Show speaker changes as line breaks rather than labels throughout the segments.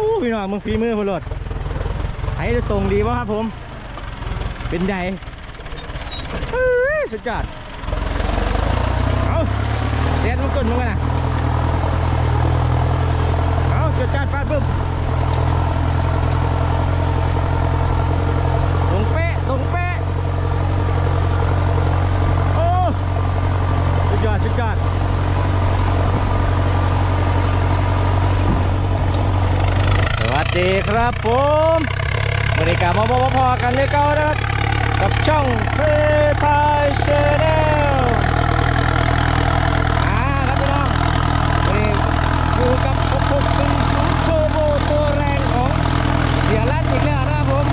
อ้พี่น้องมึงฝีมือพลดไห้ตรงดีวะครับผม เป็นใหญ่เฮ้ยสุดยอดเอาเดดมันกดมึงกันนะเอาจุดจัดฟาดบึ้มตรงเป๊ะตรงเป๊ะโอ้สุดยอดสุดยอด สวัสดี ครับผมบริการมาพบพอกันเลยเก่านะครับ กับช่องเพทายเชแนลอ่าครับพี่น้องวันนี้อยู่กับพวกผมเป็นศูนย์โชโบตัวแรงของเสียรัดอีกแล้วนะครับผม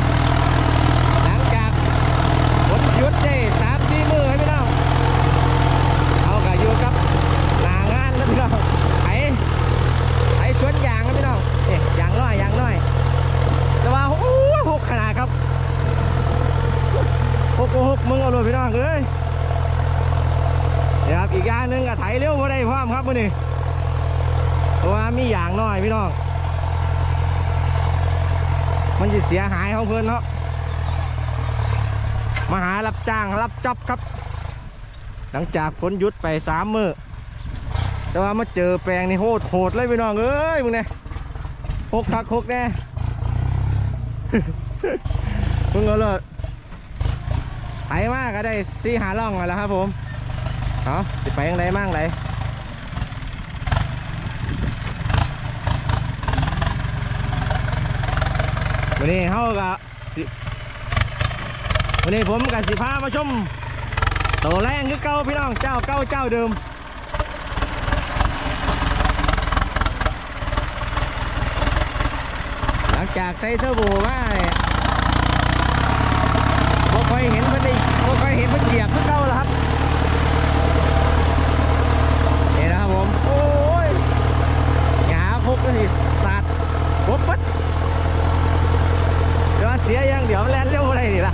หลังจากผมหยุดได้สามสี่มือให้พี่น้องเอากับอยู่กับหนางานนะพี่น้องไถ ไอ้สวนยางนะพี่น้องเนี่ยยางน้อยยางน้อย แต่ว่าโอ้โหหกขนาดครับหกหกมึงเอาเลยพี่น้องเอ้ยเดี๋ยวครับ อีกอย่างหนึ่งก็ไถเร็วมาได้พร้อมครับมื่อนี้เพราะว่ามีอย่างน้อยพี่น้อง มันจะเสียหายของเพื่อนเนาะมาหารับจ้างรับจ็อบครับ หลังจากฝนหยุดไปสามมือแต่ว่ามาเจอแปลงนี่โหดโหดเลยพี่น้องเอ้ยมึงเนี่ยหกคักหกแน่มึงเอาเลยไปมากก็ได้ซีหาล่องมาแล้วครับผม เอาจะไปยังไงมั่งไรวันนี้เขากับสิวันนี้ผมกับสิพามาชมตัวแรงคือเก่าพี่น้องเจ้าเก่าเจ้าเดิมหลังจากใส่เทอร์โบมาเนี่ยบ่ค่อยเห็นเพิ่นได้บ่ค่อยเห็นเพิ่นเหยียบเพิ่เก่าแล้วครับนี่นะครับผม โอ้ย หยาพกก็สิสาดบปัดเดี๋ยวเสียย่างเดี๋ยวแล่นเร็วอะไรนี่ล่ะ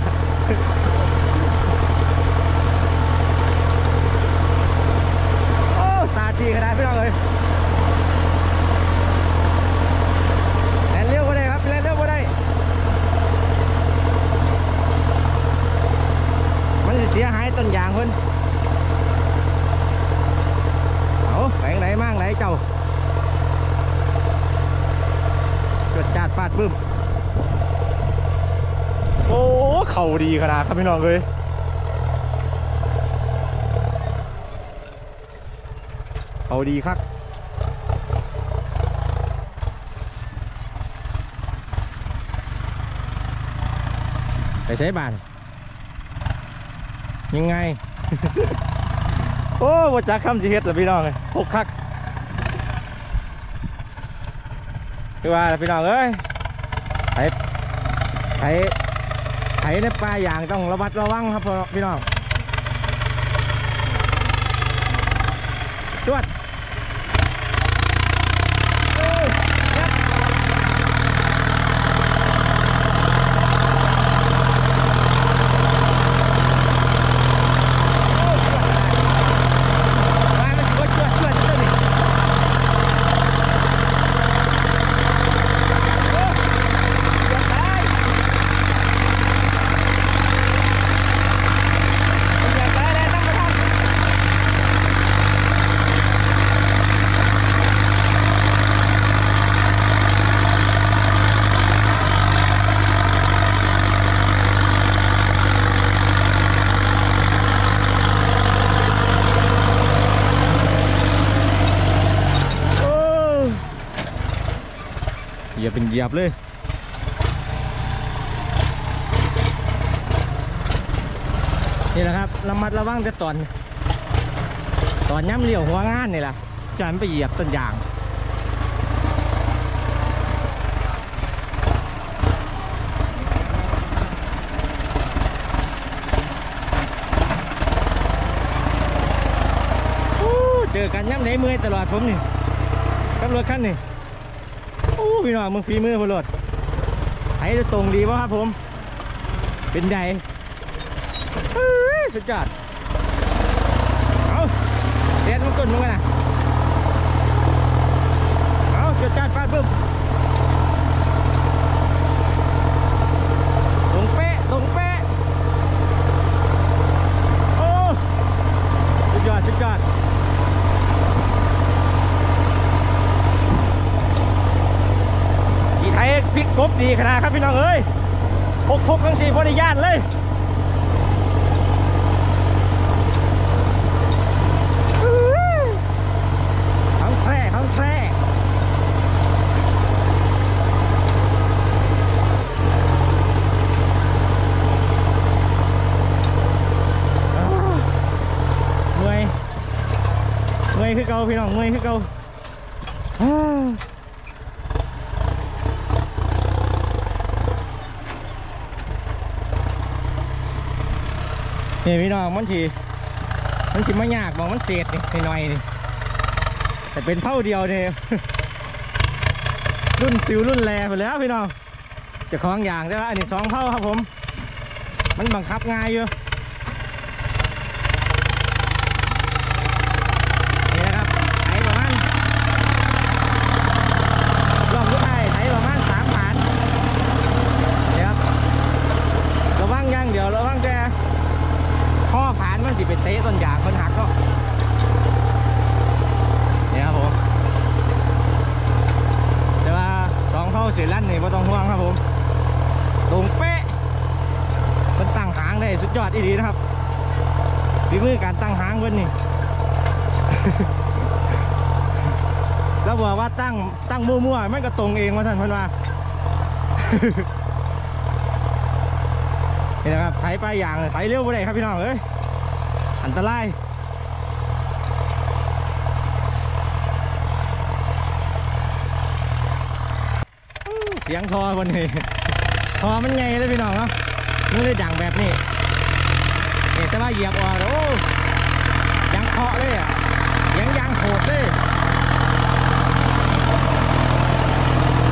โอ้สาดดีขนาดพี่น้องเลยแล่นเร็วก็ได้ครับแล่นเร็วก็ได้มันจะเสียหายต้นยางเพิ่นเอาแปลงไหนมั่งไหนเจ้าจดจาด ฟาดบึ้ม โอ้เข่าดีขนาดครับพี่น้องเลยเข่าดีครับไปใช้บานยังไง โอ้ว่าจักคำสิเฮ็ดล่ะพี่น้องเลยพกคัก คือว่าพี่น้องเอ้ยไถไถไถในป่าอย่างต้องระมัดระวังครับพี่น้องจวดโอ้ยยับ ไปมันสิบ่จวดจวดจวดนี่โอ้จวดตายจวดตายแล้วต้องไปทำโอ้ เป็นเหยียบเลยนี่แหละครับระมัดระวังแต่ตอน ตอนย้ำเลี้ยวหัวงานนี่แหละจะมันไปเหยียบต้นยาง เจอกันย้ำไหนเมื่อยตลอดผมนี่กับรถคันนี่ อู้พี่น้องมึงฝีมือพลดไถได้ตรงดีวะครับผม เป็นใหญ่เฮ้ยสุดยอดเอาเด็ดมันก้นมึงกันนะเอาจุดจัดฟาดบึ้ม
พลิกกบดีขนาดครับพี่น้องเอ้ยพกพกทั้งสี่บริยานเลยทั้งแพร่ทั้งแพร่เมื่อยเมื่อยคือเก่าพี่น้องเมื่อยคือเก่าอ้าว นี่พี่น้องมันสิมันสิมายากบอกมันเศษนี่หน่อยนี่แต่เป็นเท่าเดียวเนี่ยรุ่นซิวรุ่นแรไปแล้วพี่น้องจะของอย่างได้ละอันนี้สองเท่าครับผม มันบังคับง่ายอยู่นี่นะครับไถประมาณรอบสุดท้ายไถประมาณสามฐานเดี๋ยวครับระวังอย่างเดียวระวังแต่ข้อผานมันสิเป็นเตะต้นยางคนหักเนาะนี่ยครับผม แต่ว่าสองเท่าเสียลั่นนี่ไม่ต้องห่วงครับผม ตรงเป๊ะมันตั้งหางได้สุดยอดอีดีนะครับฝีมือการตั้งหางเพิ่นนี่แล้วบอกว่าตั้งตั้งมั่วๆมันก็ตรงเองว่าท่านเพิ่นว่านี่นะครับไถป้ายยางไถเร็วไปเลยครับพี่น้องเอ้ย อันตรายเสียงคอวันนี้คอมันใหญ่เลยพี่น้องเนาะมันเลยดังแบบนี้เนี่ยแต่ว่าเหยียบออกโอ้ยังเคาะเลยอะยังยางโหดเลย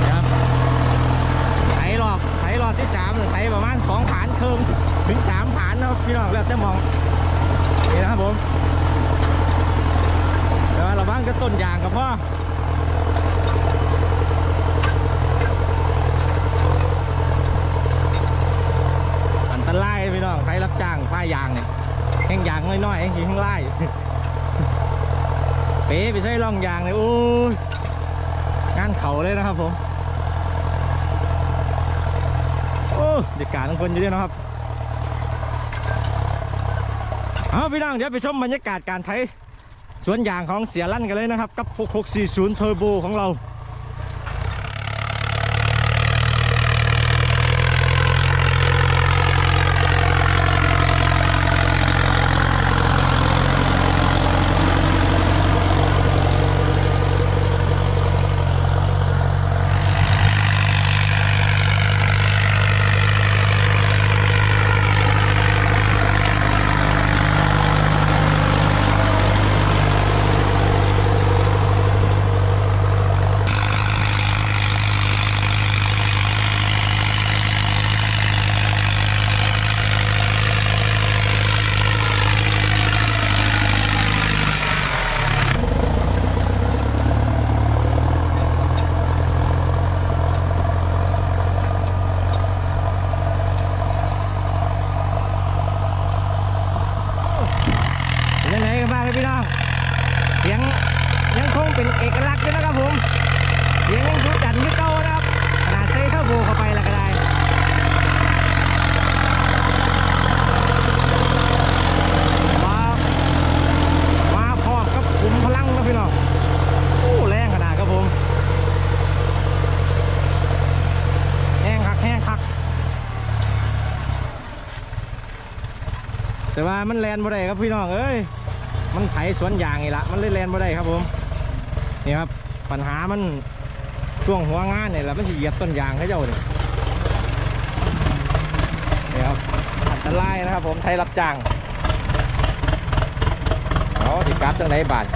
ครับไถรอบไถรอบที่สามหรือไถประมาณสองฐานครึ่งถึงสามฐานนะครับพี่น้องแล้วแต่มองนี่นะครับผมแต่ว่าระวังจะต้นยางกับพ่อ อันตรายเลยพี่น้องใครรับจ้างป้ายยางเนี่ยแห้งยางน้อยๆแห้งขี้แห้งไล่ เป๊ไปใช้ร่องยางเลยโอ้ยงานเขาเลยนะครับผมโอ้เด็กกาทั้งคนอยู่ด้วยนะครับเอาพี่น้องเดี๋ยวไปชมบรรยากาศการไถสวนยางของเสียลั่นกันเลยนะครับ กับ 6640 Turbo ของเรา เป็นยังไงกันบ้างครับพี่น้องเสียงยังคงเป็นเอกลักษณ์อยู่นะครับผมเสียงยังดูดันไม่เก่านะครับขนาดใส่เท่าโบเข้าไปแล้วก็ได้มามาพร้อมกับขุมพลังนะพี่น้องโอ้แรงขนาดครับผมแห้งคักแห้งคัก แต่ว่า มันแลนบ่ได้ครับพี่น้องเอ้ยมันไถสวนยางนี่ละมันเลยแลนบ่ได้ครับผมนี่ครับปัญหามันช่วงหัวงานเนี่ยแหละมันสิเหยียบต้นยางให้เจ้าเนี่ยนี่ครับอันตรายนะครับผมไทยรับจ้างเอาสิกลับจังไหนบาท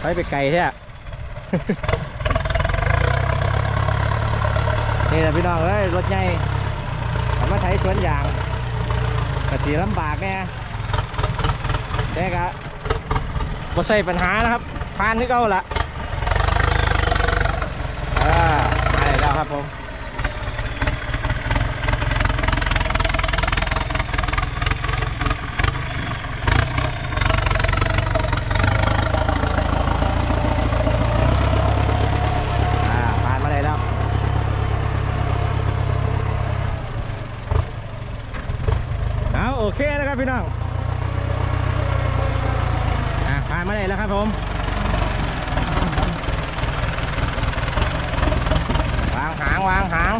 ไปไปไกลแท้ นี่แหละพี่น้องเอ้ยรถใหญ่ผมมาไถสวนยางกระสีลำบากแน่แต่กะบ่ใช่ปัญหานะครับผ่านที่เก่าละอ่ามาได้แล้วครับผม พี่น้องอะผ่านมาได้แล้วครับผม วางหาง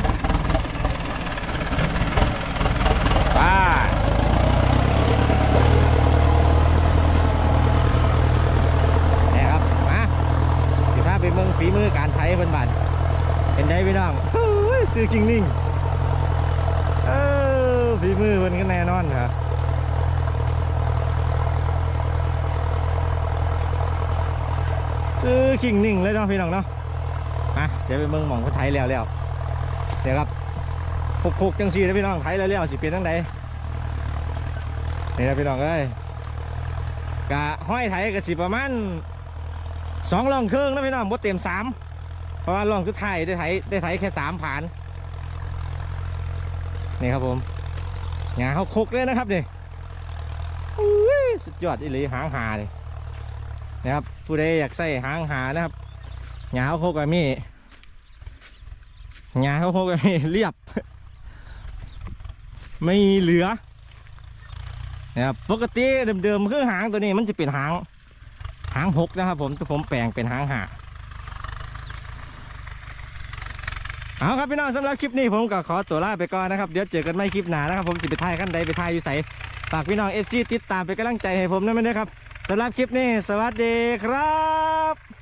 วางหางไปนี่ครับ มาสิพาไปเมืองฝีมือการไทยเพิ่นบัดเป็นได้พี่น้องเฮ้ยซื้อกิ่งนิ่งเออฝีมือเพิ่นก็แน่นอนครับซื้อกิ่งนิ่งเลยเนาะพี่น้องเนาะอะเดี๋ยวไปเมืองหมองเขาไทยแล้วแล้ว เดี๋ยวครับคุกคุกๆจังสีนะพี่น้องไทยแล้วแล้วสิเป็นทั้งใดนี่นะพี่น้องเอ้ยกะห้อยไทยกะสิประมาณสองลองเครื่องนะพี่น้องบ่เต็มสามเพราะว่าลองคือไทยได้ไทยได้ไทยแค่สามผ่านนี่ครับผมงาเขาคุกเลยนะครับนี่สุดยอดอีหลีหางหาเลยนะครับผู้ใดอยากใส่หางหานะครับหงาเขาคก็มีห งาเขาก็มีเรียบ ไม่เหลือนะครับปกติเดิมๆคือหางตัวนี้มันจะเป็นหาง หางหกนะครับผมแต่ผมแปลงเป็นหางหาเอาครับพี่น้องสำหรับคลิปนี้ผมก็ขอตัวลาไปก่อนนะครับ เดี๋ยวเจอกันไม่คลิปหน้านะครับ ผมสิไปถ่ายขั้นใดไปถ่ายอยู่ใสฝากพี่น้องเอฟซีติดตามเป็นกำลังใจให้ผมด้วยนะครับสำหรับคลิปนี้ สวัสดีครับ